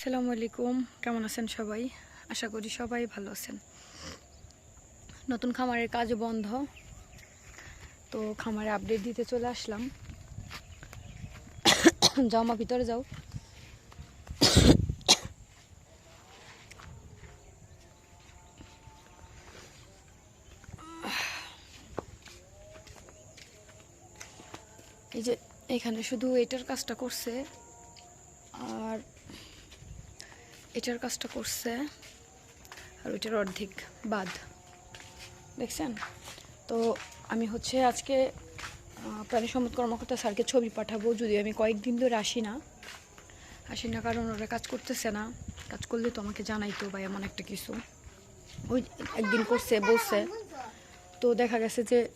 আসসালামু আলাইকুম। কেমন আছেন সবাই? আশা করি সবাই ভালো আছেন। নতুন খামারের কাজও বন্ধ। তো খামারে আপডেট দিতে চলে আসলাম। যাও মা, ভিতরে যাও। এই যে এখানে শুধু এটার কাজটা করছে। আর এটার কাজটা করছে আর ওইটার অর্ধেক বাদ। দেখছেন? তো আমি হচ্ছে আজকে প্রাণী সম্পদ কর্মকর্তা স্যারকে ছবি পাঠাবো যদি আমি কয়েকদিন ধরে আসি না। আসি না কারণ ওরা কাজ করতেছে না। কাজ করলে তো আমাকে জানাইতো বা এমন একটা কিছু। ওই একদিন করছে, বলছে। তো দেখা গেছে যে,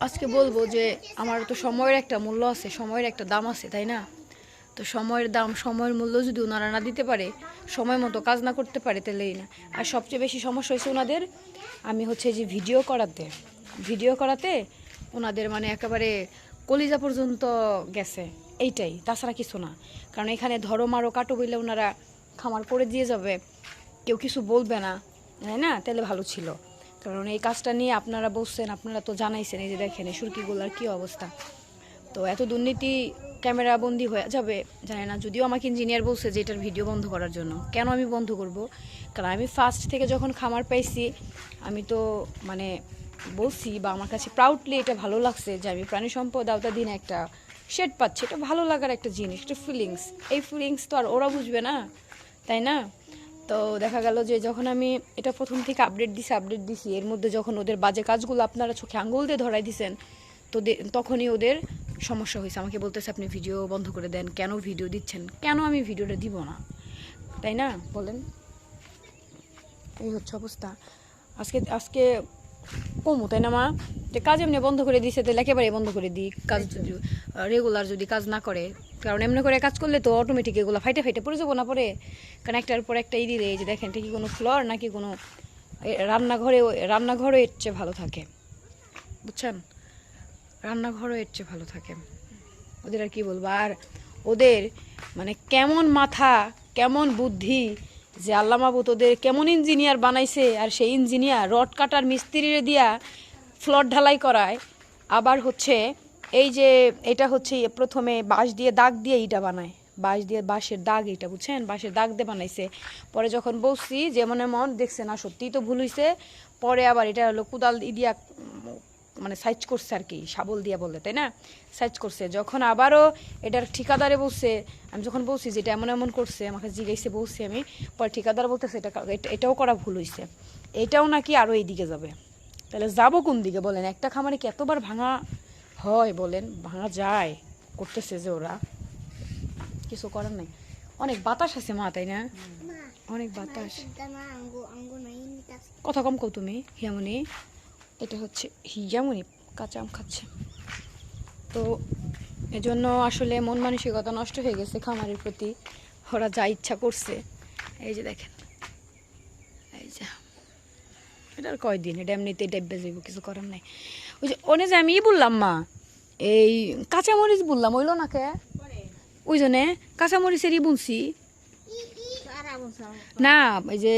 আজকে বলব যে, আমার তো সময়ের একটা মূল্য আছে, সময়ের একটা দাম আছে, তাই না? তো সময়ের দাম, সময়ের মূল্য যদি ওনারা না দিতে পারে, সময় মতো কাজ না করতে পারে, তাহলেই না। আর সবচেয়ে বেশি সমস্যা হয়েছে ওনাদের, আমি হচ্ছে যে ভিডিও করাতে। ভিডিও করাতে ওনাদের মানে একেবারে কলিজা পর্যন্ত গেছে। এইটাই, তাছাড়া কিছু না। কারণ এখানে ধরো মারো কাটো বইলে ওনারা খামার করে দিয়ে যাবে। কেউ কিছু বলবে না, তাই না? তাহলে ভালো ছিল। কারণ এই কাজটা নিয়ে আপনারা বলছেন, আপনারা তো জানাইছেন, এই যে দেখেন এই সুরকিগুলার কী অবস্থা। তো এত দুর্নীতি ক্যামেরা বন্দি হয়ে যাবে, জানি না, যদিও আমাকে ইঞ্জিনিয়ার বলছে যে এটার ভিডিও বন্ধ করার জন্য। কেন আমি বন্ধ করব? কারণ আমি ফার্স্ট থেকে যখন খামার পাইছি, আমি তো মানে বলছি বা আমার কাছে প্রাউডলি এটা ভালো লাগছে যে আমি প্রাণী সম্পদ আওতাধীন একটা শেড পাচ্ছি। এটা ভালো লাগার একটা জিনিস একটা ফিলিংস এই ফিলিংস তো আর ওরা বুঝবে না, তাই না? তো দেখা গেল যে যখন আমি এটা প্রথম থেকে আপডেট দিছি আপডেট দিছি, এর মধ্যে যখন ওদের বাজে কাজগুলো আপনারা চোখে আঙুল দিয়ে ধরাই দিছেন তো তখনই ওদের সমস্যা হয়েছে। আমাকে বলতেছে আপনি ভিডিও বন্ধ করে দেন। কেন ভিডিও দিচ্ছেন? কেন আমি ভিডিওটা দিব না? তাই না? বলেন। এই হচ্ছে অবস্থা। আজকে আজকে কমু তাই না মা? যে কাজ এমনি বন্ধ করে দিছে তাহলে একেবারে বন্ধ করে দিই। কাজ যদি রেগুলার যদি কাজ না করে কারণ এমনি করে কাজ করলে তো অটোমেটিক এগুলো ফাইটে ফাইটে পড়ে যাব না পরে। কারণ একটার পর একটা ই দিলে এই যে দেখেন এটা কি কোনো ফ্লোর নাকি কোনো রান্নাঘরে রান্নাঘরও এর চেয়ে ভালো থাকে। বুঝছেন? রান্নাঘরও এর চেয়ে ভালো থাকে। ওদের আর কি বলব? আর ওদের মানে কেমন মাথা, কেমন বুদ্ধি যে আল্লাহ মাবুত ওদের কেমন ইঞ্জিনিয়ার বানাইছে আর সেই ইঞ্জিনিয়ার রড কাটার মিস্ত্রিরে দিয়া ফ্লট ঢালাই করায়। আবার হচ্ছে এই যে এটা হচ্ছে প্রথমে বাঁশ দিয়ে দাগ দিয়ে ইটা বানায়। বাঁশ দিয়ে বাঁশের দাগ এটা বুঝছেন? বাঁশের দাগ দিয়ে বানাইছে। পরে যখন বলছি যেমন এমন দেখছে না, সত্যিই তো ভুল হইছে। পরে আবার এটা হলো কুদাল দিয়া মানে সাইজ করছে আর কি শাবল দিয়া বললে তাই না? সাইজ করছে। যখন আবারও এটার ঠিকাদারে বলছে আমি যখন বলছি যে এটা এমন এমন করছে আমাকে জিজ্ঞাসে বলছি আমি পরে ঠিকাদার বলতেছে এটা এটা- এটাও করা ভুল হয়েছে এটাও নাকি আরও এইদিকে যাবে। তাহলে যাব কোন দিকে বলেন? একটা খামারে কি এতবার ভাঙা হয় বলেন? ভাঙা যায় করতেছে যে ওরা। কিছু করার নাই। অনেক বাতাস আছে মা তাই না? অনেক বাতাস। কথা কম কও তুমি হিয়ামনি। এটা হচ্ছে হিয়ামনি কাঁচা আম খাচ্ছে। তো এজন্য আসলে মন মানসিকতা নষ্ট হয়ে গেছে খামারের প্রতি। ওরা যা ইচ্ছা করছে। এই যে দেখেন। এই যে এটা আর কয়দিন? এটা এমনিতেই ডেব্বে যাইব কিছু করার নাই। ওই যে ওনে যে আমি বললাম মা এই কাঁচামরিচ বললাম ওইলো না কে? ওই জন্যে কাঁচামরিচের ই বুনছি? না এই যে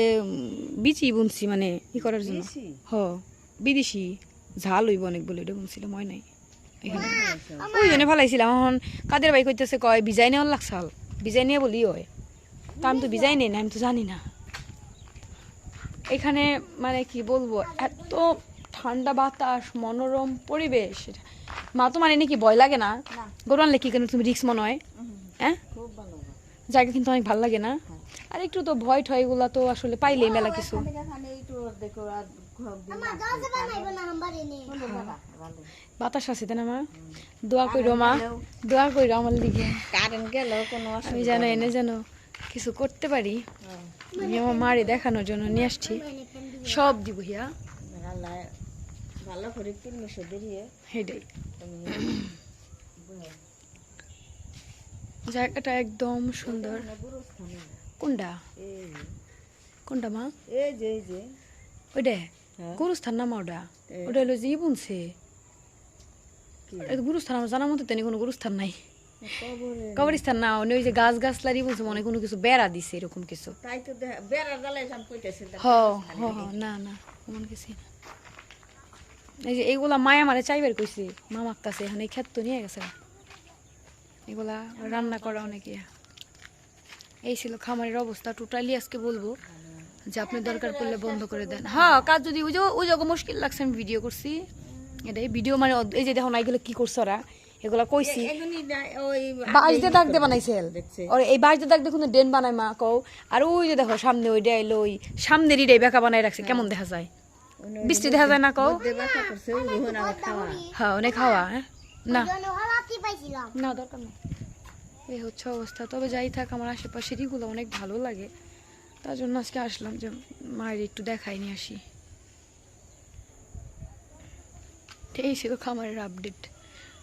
বিচি বুনছি মানে ই করার জন্য। হ। বিদেশি ঝাল হইব অনেক বলে এটা বুনছিলাম হয় নাই? এখানে। ওই জন্য ফেলাইছিলাম এখন কাদের ভাই কইতেছে কয় বিজাই নেওয়ার লাগছাল বিজাই নিয়ে বলি হয়। তা আমি তো বিজাই নেই না আমি তো জানি না। এখানে মানে কি বলব এত ঠান্ডা বাতাস মনোরম পরিবেশ মা তো মানে নাকি ভয় লাগে না? গরু আনলে কি কেন তুমি রিক্স মনে হয়? হ্যাঁ? জায়গা কিন্তু অনেক ভালো লাগে না? আর একটু তো ভয় ঠয় এগুলা তো আসলে পাইলেই মেলা কিছু। বাতাস আছে তাই না মা? দোয়া কইরো মা। দোয়া কইরো আমার লিগে। কারেন্ট গেল কোনো আমি যেন এনে যেন কিছু করতে পারি। আমি আমার মারে দেখানোর জন্য নিয়ে আসছি। সব দিব হিয়া। ভালো করে বেরিয়ে হেডেই জায়গাটা একদম সুন্দর। কোনটা? কোনটা মা? এই যে এই যে। ওইটা হ্যাঁ। গুরুস্থান না মা ওটা। ওটা হলো যে ই বুনছে। গুরুস্থান আমার জানার মতো তেনি কোনো গুরুস্থান নাই। কবরস্থান না ওই যে গাছ গাছলারি বলছে মনে কোনো কিছু বেড়া দিছে এরকম কিছু। তাই তো আমি হ না না এমন কিছু না। এই যে এইগুলা মায়া মারে চাইবার কইছি মামার কাছে এখন ক্ষেত তো নিয়ে গেছে। এগুলা রান্না করা অনেকে এই ছিল খামারের অবস্থা টোটালি আজকে বলব। যে আপনি দরকার পড়লে বন্ধ করে দেন। হ্যাঁ কাজ যদি ওই যে ওই মুশকিল লাগছে আমি ভিডিও করছি। এটাই ভিডিও মানে এই যে দেখো না এগুলো কি করছে ওরা? এগুলা কইছি। না- বাঁশ দিয়ে দাগ দিয়ে বানাইছে দেখছে। আর এই বাঁশ দিয়ে দাগ ডেন বানায় মা কও। আর ওই যে দেখো সামনে ওই এলো ওই সামনের বেকা বানায় রাখছে কেমন দেখা যায়? বৃষ্টি দেখা যায় না কও? হ্যাঁ অনেক খাওয়া হ্যাঁ? না। না দরকার নেই। এই হচ্ছে অবস্থা। তবে যাই থাক আমার আশেপাশেরগুলো অনেক ভালো লাগে। তার জন্য আজকে আসলাম যে মায়ের একটু দেখাই নিয়ে আসি। এই ছিল খামারের আপডেট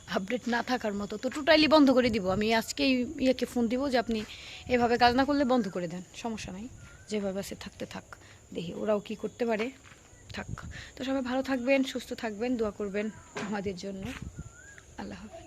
আপডেট না থাকার মতো। তো টোটালি বন্ধ করে দিব। আমি আজকেই ইয়েকে ফোন দিব যে আপনি এভাবে কাজ না করলে বন্ধ করে দেন। সমস্যা নাই। যেভাবে আছে থাকতে থাক। দেখি ওরাও কি করতে পারে। থাক। তো সবাই ভালো থাকবেন, সুস্থ থাকবেন, দোয়া করবেন আমাদের জন্য। আল্লাহ হাফেজ।